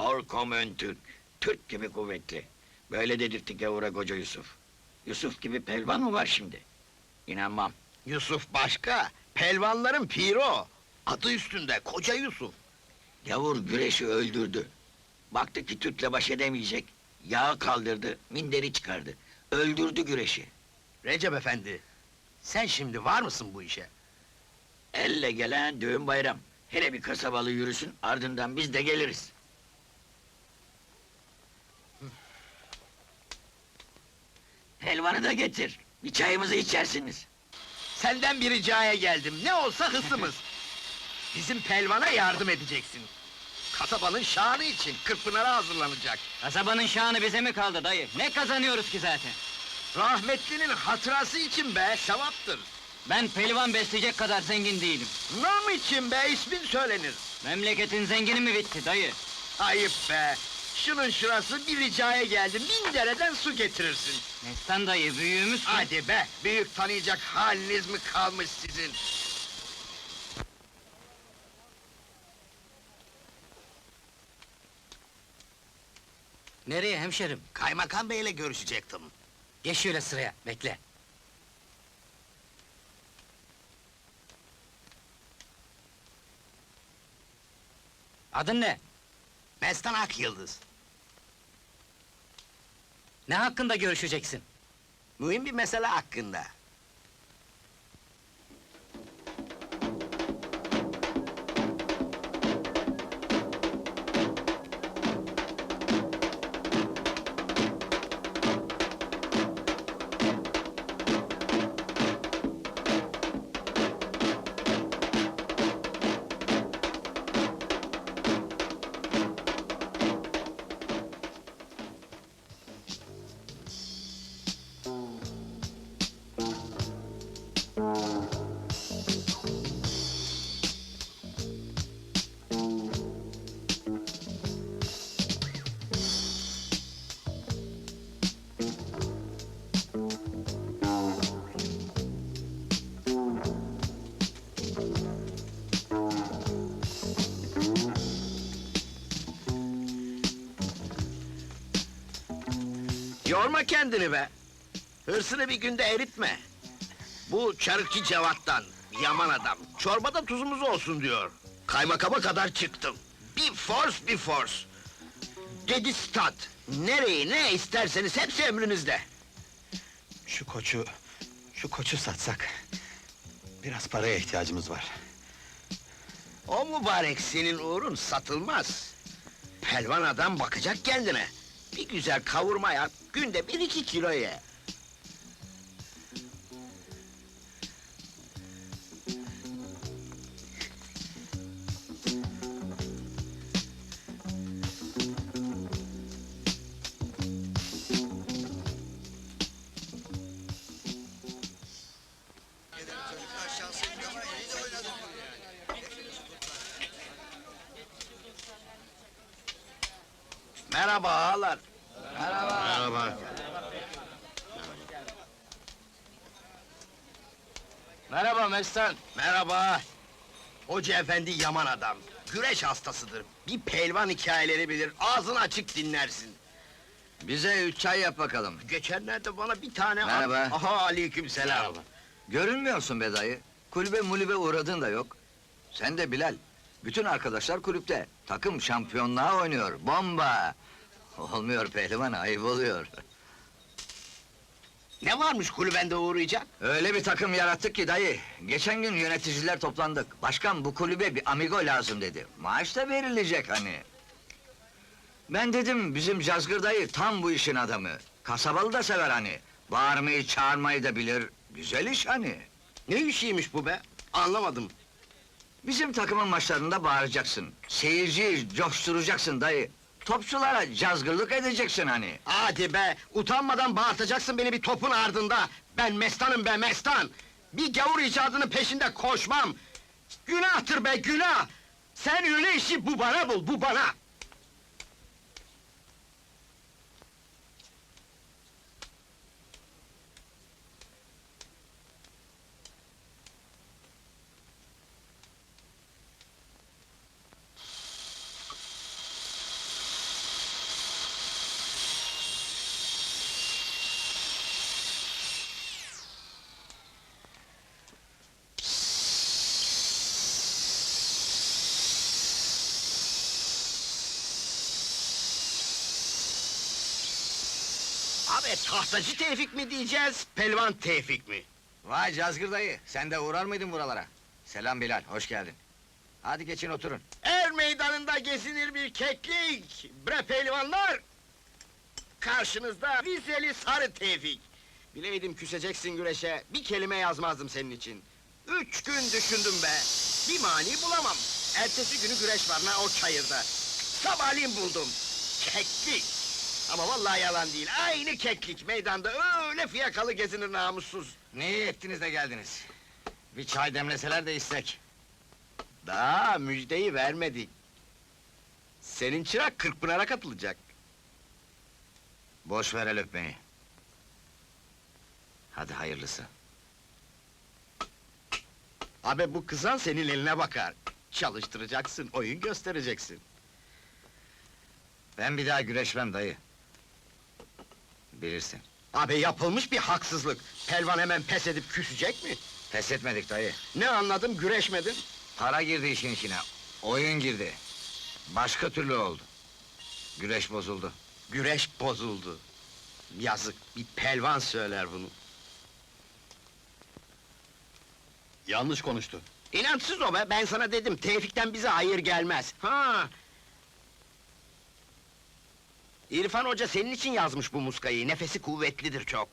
Vollkommen Türk. Türk gibi kuvvetli. Böyle dedirtti gavura koca Yusuf. Yusuf gibi pelvan mı var şimdi? İnanmam. Yusuf başka, pelvanların piri o. Adı üstünde, koca Yusuf. Gavur güreşi öldürdü. Baktı ki Türk'le baş edemeyecek. Yağı kaldırdı, minderi çıkardı. Öldürdü güreşi. Recep efendi, sen şimdi var mısın bu işe? Elle gelen düğün bayram. Hele bir kasabalı yürüsün, ardından biz de geliriz. Helvanı da getir. Bir çayımızı içersiniz. Senden bir ricaya geldim, ne olsa hısımız. Bizim pelvana yardım edeceksin. Kasabanın şanı için Kırkpınar'a hazırlanacak. Kasabanın şanı bize mi kaldı dayı? Ne kazanıyoruz ki zaten? Rahmetlinin hatırası için be, sevaptır. Ben pelivan besleyecek kadar zengin değilim. Nam için be, ismin söylenir. Memleketin zengini mi bitti dayı? Ayıp be! Şunun şurası bir ricaya geldim, bin dereden su getirirsin. Mestan dayı büyüğümüz Hadi be, büyük tanıyacak haliniz mi kalmış sizin? Nereye hemşerim? Kaymakam beyle görüşecektim. Geç şöyle sıraya, bekle. Adın ne? Mestan Ak Yıldız. Ne hakkında görüşeceksin? Mühim bir mesele hakkında. Yorma kendini be! Hırsını bir günde eritme! Bu çarıkçı Cevat'tan, yaman adam, çorbada tuzumuz olsun diyor. Kaymakama kadar çıktım. Bir force, bir force! Dedi stat, nereyi ne isterseniz hepsi emrinizde. Şu koçu, şu koçu satsak... ...biraz paraya ihtiyacımız var. O mübarek senin uğrun satılmaz. Pelvan adam bakacak kendine. Bir güzel kavurma yap, günde bir iki kilo ye. Merhaba ağalar. Merhaba. Merhaba Mestan. Merhaba. Hoca efendi yaman adam. Güreş hastasıdır. Bir pelvan hikayeleri bilir. Ağzını açık dinlersin. Bize üç çay yap bakalım. Geçenlerde bana bir tane... Merhaba. Aha aleyküm selam. Görünmüyorsun be dayı. Kulübe mulübe uğradın da yok. Sen de Bilal. Bütün arkadaşlar kulüpte. Takım şampiyonluğa oynuyor. Bomba! Olmuyor pehlivan, ayıp oluyor. Ne varmış kulübende uğrayacak? Öyle bir takım yarattık ki dayı. Geçen gün yöneticiler toplandık. Başkan bu kulübe bir amigo lazım dedi. Maaş da verilecek hani. Ben dedim bizim Cazgır dayı tam bu işin adamı. Kasabalı da sever hani. Bağırmayı çağırmayı da bilir. Güzel iş hani. Ne işiymiş bu be? Anlamadım. Bizim takımın maçlarında bağıracaksın. Seyirciyi coşturacaksın dayı. Topçulara cazgırlık edeceksin hani. Hadi be, utanmadan bağırtacaksın beni bir topun ardında. Ben mestanım be, mestan! Bir gavur icadının peşinde koşmam! Günahtır be, günah! Sen öyle işi bu bana bul, bu bana! Abi tahtacı Tevfik mi diyeceğiz, pelvan Tevfik mi? Vay Cazgır dayı, sen de uğrar mıydın buralara? Selam Bilal, hoş geldin. Hadi geçin oturun. Er meydanında gezinir bir keklik, bre pehlivanlar! Karşınızda vizeli sarı Tevfik. Bileydim küseceksin güreşe, bir kelime yazmazdım senin için. Üç gün düşündüm be, bir mani bulamam. Ertesi günü güreş var na o çayırda. Sabahleyin buldum, keklik! Ama vallahi yalan değil, aynı keklik meydanda öyle fiyakalı gezinir namussuz. Ne iyi ettiniz de geldiniz. Bir çay demleseler de içsek. Daha müjdeyi vermedik. Senin çırak Kırkpınar'a katılacak. Boş ver el öpmeyi. Hadi hayırlısı. Abi bu kızan senin eline bakar. Çalıştıracaksın, oyun göstereceksin. Ben bir daha güreşmem dayı. Bilirsin. Abi yapılmış bir haksızlık. Pelvan hemen pes edip küsecek mi? Pes etmedik dayı. Ne anladım, güreşmedin. Para girdi işin içine. Oyun girdi. Başka türlü oldu. Güreş bozuldu. Güreş bozuldu. Yazık, bir pelvan söyler bunu. Yanlış konuştu. İnançsız o be, ben sana dedim, Tevfik'ten bize hayır gelmez. Ha! İrfan Hoca senin için yazmış bu muskayı, nefesi kuvvetlidir çok.